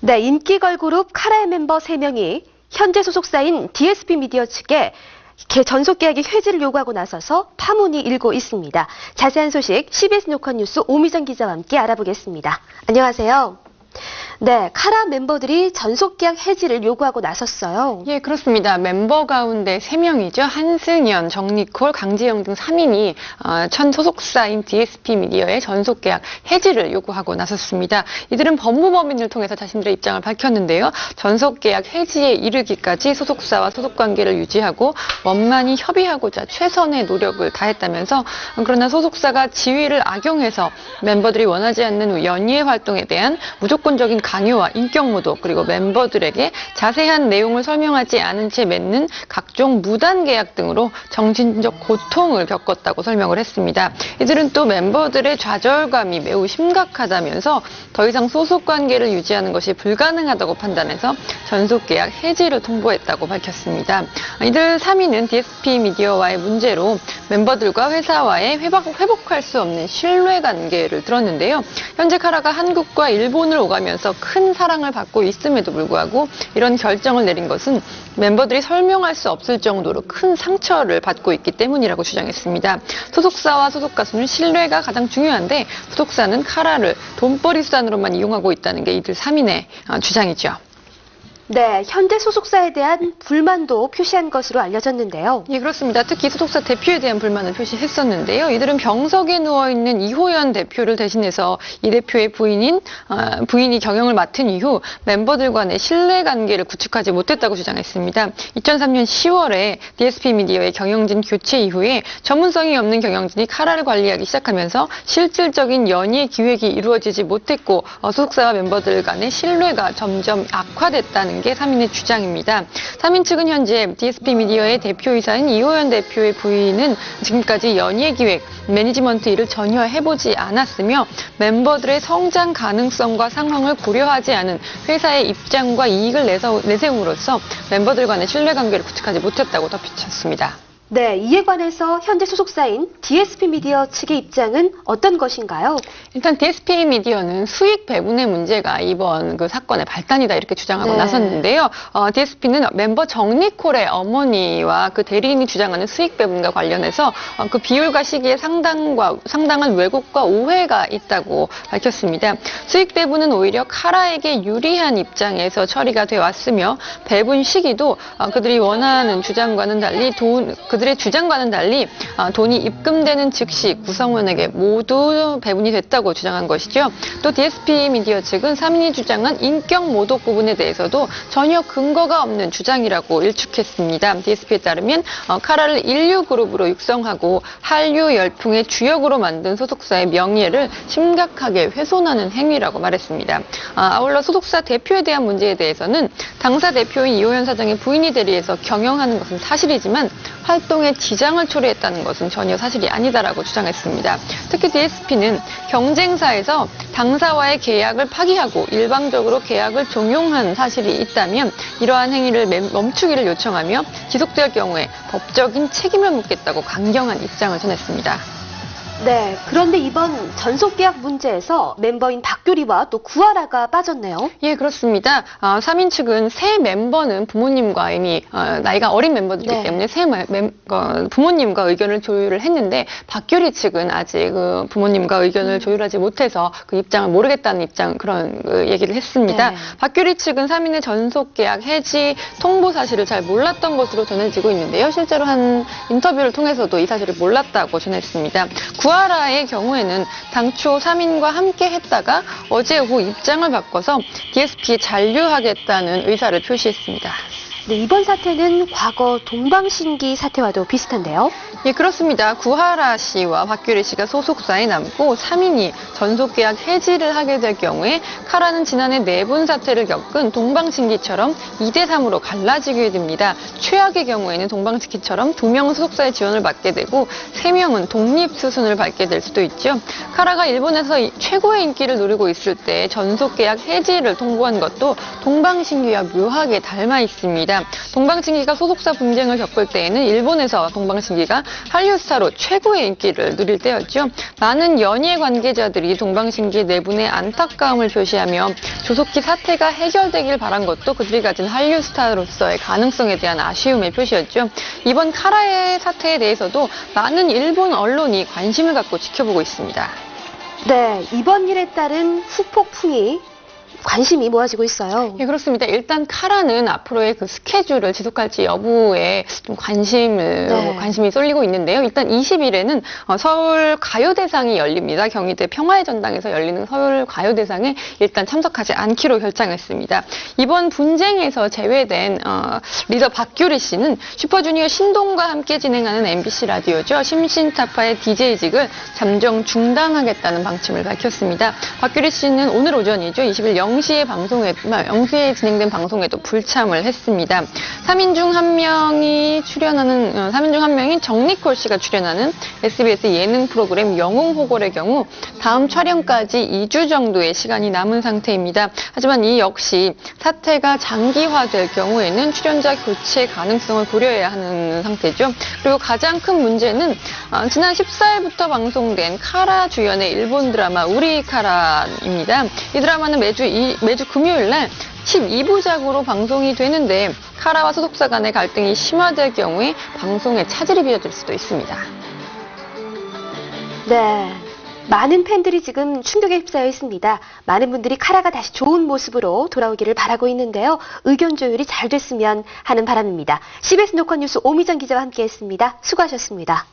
네, 인기 걸 그룹 카라의 멤버 3명이 현재 소속사인 DSP 미디어 측에 개- 전속 계약의 해지를 요구하고 나서서 파문이 일고 있습니다. 자세한 소식 CBS 노컷 뉴스 오미정 기자와 함께 알아보겠습니다. 안녕하세요. 네, 카라 멤버들이 전속 계약 해지를 요구하고 나섰어요. 예, 그렇습니다. 멤버 가운데 3명이죠. 한승연, 정니콜, 강지영 등 3인이 어, 천 소속사인 DSP 미디어의 전속 계약 해지를 요구하고 나섰습니다. 이들은 법무법인을 통해서 자신들의 입장을 밝혔는데요. 전속 계약 해지에 이르기까지 소속사와 소속 관계를 유지하고 원만히 협의하고자 최선의 노력을 다했다면서 그러나 소속사가 지위를 악용해서 멤버들이 원하지 않는 연예 활동에 대한 무조건적인 강요와 인격 모독 그리고 멤버들에게 자세한 내용을 설명하지 않은 채 맺는 각종 무단 계약 등으로 정신적 고통을 겪었다고 설명을 했습니다. 이들은 또 멤버들의 좌절감이 매우 심각하다면서 더 이상 소속 관계를 유지하는 것이 불가능하다고 판단해서 전속 계약 해지를 통보했다고 밝혔습니다. 이들 3위는 DSP 미디어와의 문제로 멤버들과 회사와의 회복, 회복할 수 없는 신뢰 관계를 들었는데요. 현재 카라가 한국과 일본을 오가면서 큰 사랑을 받고 있음에도 불구하고 이런 결정을 내린 것은 멤버들이 설명할 수 없을 정도로 큰 상처를 받고 있기 때문이라고 주장했습니다. 소속사와 소속 가수는 신뢰가 가장 중요한데 소속사는 카라를 돈벌이 수단으로만 이용하고 있다는 게 이들 3인의 주장이죠. 네, 현재 소속사에 대한 불만도 표시한 것으로 알려졌는데요. 예, 그렇습니다. 특히 소속사 대표에 대한 불만을 표시했었는데요. 이들은 병석에 누워 있는 이호연 대표를 대신해서 이 대표의 부인인, 아, 부인이 경영을 맡은 이후 멤버들 간의 신뢰 관계를 구축하지 못했다고 주장했습니다. 2003년 10월에 DSP 미디어의 경영진 교체 이후에 전문성이 없는 경영진이 카라를 관리하기 시작하면서 실질적인 연예 기획이 이루어지지 못했고 어, 소속사와 멤버들 간의 신뢰가 점점 악화됐다는 게 3인의 주장입니다. 3인 측은 현재 DSP 미디어의 대표이사인 이호연 대표의 부인은 지금까지 연예 기획, 매니지먼트 일을 전혀 해보지 않았으며 멤버들의 성장 가능성과 상황을 고려하지 않은 회사의 입장과 이익을 내세움으로써 멤버들 간의 신뢰관계를 구축하지 못했다고 덧붙였습니다. 네, 이에 관해서 현재 소속사인 DSP 미디어 측의 입장은 어떤 것인가요? 일단 DSP 미디어는 수익 배분의 문제가 이번 그 사건의 발단이다 이렇게 주장하고 네. 나섰는데요. 어, DSP는 멤버 정니콜의 어머니와 그 대리인이 주장하는 수익 배분과 관련해서 어, 그 비율과 시기에 상당과 상당한 왜곡과 오해가 있다고 밝혔습니다. 수익 배분은 오히려 카라에게 유리한 입장에서 처리가 돼 왔으며 배분 시기도 어, 그들이 원하는 주장과는 달리 돈 그 들의 주장과는 달리 어, 돈이 입금되는 즉시 구성원에게 모두 배분이 됐다고 주장한 것이죠. 또 DSP 미디어 측은 3인이 주장한 인격 모독 부분에 대해서도 전혀 근거가 없는 주장이라고 일축했습니다. DSP에 따르면 어, 카라를 인류 그룹으로 육성하고 한류 열풍의 주역으로 만든 소속사의 명예를 심각하게 훼손하는 행위라고 말했습니다. 아, 아울러 소속사 대표에 대한 문제에 대해서는 당사 대표인 이호연 사장의 부인이 대리해서 경영하는 것은 사실이지만 활동 에 지장을 초래했다는 것은 전혀 사실이 아니다라고 주장했습니다. 특히 DSP는 경쟁사에서 당사와의 계약을 파기하고 일방적으로 계약을 종용한 사실이 있다면 이러한 행위를 멈- 멈추기를 요청하며 지속될 경우에 법적인 책임을 묻겠다고 강경한 입장을 전했습니다. 네, 그런데 이번 전속 계약 문제에서 멤버인 박규리와 또 구하라가 빠졌네요. 예, 그렇습니다. 아, 3인 측은 새 멤버는 부모님과 이미 어, 나이가 어린 멤버들이기 네. 때문에 새 멤- 멤- 어, 부모님과 의견을 조율을 했는데 박규리 측은 아직 그 부모님과 의견을 음. 조율하지 못해서 그 입장을 모르겠다는 입장 그런 그 얘기를 했습니다. 네. 박규리 측은 3인의 전속 계약 해지 통보 사실을 잘 몰랐던 것으로 전해지고 있는데요. 실제로 한 인터뷰를 통해서도 이 사실을 몰랐다고 전했습니다. 구 하라의 경우에는 당초 3인과 함께 했다가 어제 오후 입장을 바꿔서 DSP에 잔류하겠다는 의사를 표시했습니다. 네, 이번 사태는 과거 동방신기 사태와도 비슷한데요. 예, 그렇습니다. 구하라 씨와 박규리 씨가 소속사에 남고 3인이 전속 계약 해지를 하게 될 경우에 카라는 지난해 내분 사태를 겪은 동방신기처럼 2대 3으로 갈라지게 됩니다. 최악의 경우에는 동방신기처럼 2명은 소속사의 지원을 받게 되고 3명은 독립 수순을 밟게 될 수도 있죠. 카라가 일본에서 이- 최고의 인기를 누리고 있을 때 전속 계약 해지를 통보한 것도 동방신기와 묘하게 닮아 있습니다. 동방신기가 소속사 분쟁을 겪을 때에는 일본에서 동방신기가 한류 스타로 최고의 인기를 누릴 때였죠. 많은 연예 관계자들이 동방신기 내분의 안타까움을 표시하며 조속히 사태가 해결되길 바란 것도 그들이 가진 한류 스타로서의 가능성에 대한 아쉬움의 표시였죠. 이번 카라의 사태에 대해서도 많은 일본 언론이 관심을 갖고 지켜보고 있습니다. 네, 이번 일에 따른 후폭풍이 관심이 모아지고 있어요. 예, 그렇습니다. 일단 카라는 앞으로의 그 스케줄을 지속할지 여부에 좀 관심을 네. 관심이 쏠리고 있는데요. 일단 20일에는 어, 서울 가요대상이 열립니다. 경희대 평화의 전당에서 열리는 서울 가요대상에 일단 참석하지 않기로 결정했습니다. 이번 분쟁에서 제외된 어, 리더 박규리 씨는 슈퍼주니어 신동과 함께 진행하는 MBC 라디오죠. 심신타파의 DJ직을 잠정 중단하겠다는 방침을 밝혔습니다. 박규리 씨는 오늘 오전이죠. 20일 0시에 방송에 0시에 진행된 방송에도 불참을 했습니다. 3인 중 한 명이 출연하는 어, 3인 중 한 명인 정니콜 씨가 출연하는 SBS 예능 프로그램 영웅호골의 경우 다음 촬영까지 2주 정도의 시간이 남은 상태입니다. 하지만 이 역시 사태가 장기화될 경우에는 출연자 교체 가능성을 고려해야 하는 상태죠. 그리고 가장 큰 문제는 어, 지난 14일부터 방송된 카라 주연의 일본 드라마 우리 카라입니다. 이 드라마는 매주 이- 매주 금요일 날 12부작으로 방송이 되는데 카라와 소속사 간의 갈등이 심화될 경우에 방송에 차질이 빚어질 수도 있습니다. 네. 많은 팬들이 지금 충격에 휩싸여 있습니다. 많은 분들이 카라가 다시 좋은 모습으로 돌아오기를 바라고 있는데요. 의견 조율이 잘 됐으면 하는 바람입니다. CBS 노컷 뉴스 오미정 기자와 함께했습니다. 수고하셨습니다.